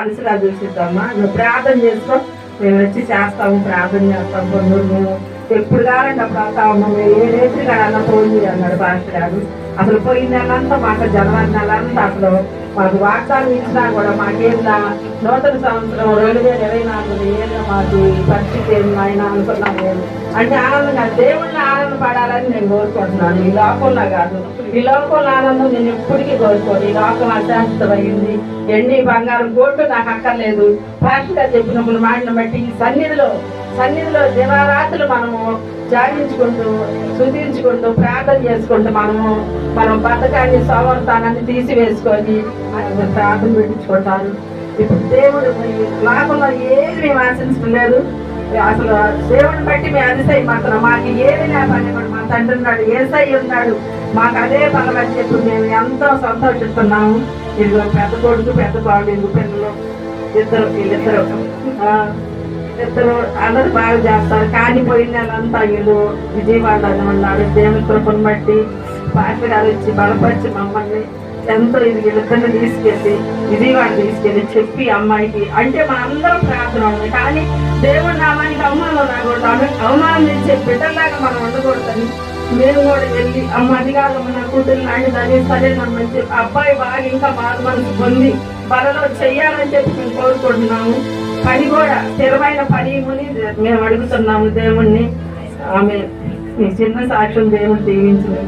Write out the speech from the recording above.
అలసిలా చూసిద్దమ్మా నువ్వు ప్రార్థన చేసుకో మేము వచ్చి చేస్తాము ప్రార్థన చేస్తాం పొందరు మేము ఎప్పుడు కావాలంటే అప్పుడు వస్తా ఉన్నాము ఏ రేపు కాడన్నా ఫోన్ అన్నాడు పాస్టర్ గారు. అసలు పోయిన నెలంతా మాకు జనవరి నెలంతా అసలు మాకు వాగ్దానం ఇచ్చినా కూడా మాకేందా? నూతన సంవత్సరం రెండు వేల ఇరవై నాలుగు ఏదో మాకు పరిస్థితి ఏంది ఆయన అనుకున్నాను అంటే ఆనందంగా దేవుళ్ళని ఆనందపడాలని నేను కోరుకుంటున్నాను. ఈ లోకంలో కాదు. ఈ లోకంలో ఆనందం నేను ఎప్పటికీ కోరుకోను. ఈ లోకం అశాశ్వతమైంది. ఎండి బంగారం కోట్లు నాకు అక్కర్లేదు. ఫాస్ట్గా చెప్పినప్పుడు మాటను బట్టి ఈ సన్నిధిలో సన్నిధిలో దివారాత్రులు మనము జాగించుకుంటూ శుద్ధించుకుంటూ ప్రార్థన చేసుకుంటూ మనము మనం బతకాన్ని సోమర్థానాన్ని తీసివేసుకొని ప్రార్థన పెట్టించుకుంటాను ఇప్పుడు దేవుడు లోకంలో ఏది మేము ఆశించడం లేదు. అసలు దేవుని బట్టి మేము అతిశయపడుతున్నాం మాకు ఏది నా కూడా మా తండ్రి ఉన్నాడు ఏసై ఉన్నాడు. మాకు అదే బలం అని చెప్పి మేము ఎంతో సంతోషిస్తున్నాము. ఇదిగో పెద్ద కొడుకు పెద్ద కోడలు పిల్లలు ఇద్దరు వీళ్ళిద్దరు ఇద్దరు అందరు బాగా చేస్తారు. కానీ పోయిన నెలంతా వీళ్ళు విజయవాడలో ఉన్నాడు. దేవుని కృపను బట్టి పాస్టర్ గారు వచ్చి బలపరిచి మమ్మల్ని ఎంతో ఇది వీళ్ళిద్దరిని తీసుకెళ్ళి విజయవాడ తీసుకెళ్ళి చెప్పి అమ్మాయికి. అంటే మనందరం ప్రార్థన ఉంది. కానీ దేవుడి నామానికి అవమానం రాకూడదు. ఆమె అవమానం ఇచ్చే బిడ్డలాగా మనం ఉండకూడదని మేము కూడా వెళ్ళి అమ్మ అది ఉన్న కూతురు లాంటి దాన్ని సరేనమ్మని చెప్పి అబ్బాయి బాగా ఇంకా బాధ మనసు పొంది బలలో చెయ్యాలని చెప్పి మేము కోరుకుంటున్నాము. పని కూడా స్థిరమైన పని ఇవ్వని మేము అడుగుతున్నాము దేవుణ్ణి. ఆమె చిన్న సాక్ష్యం దేవుడు దీవించింది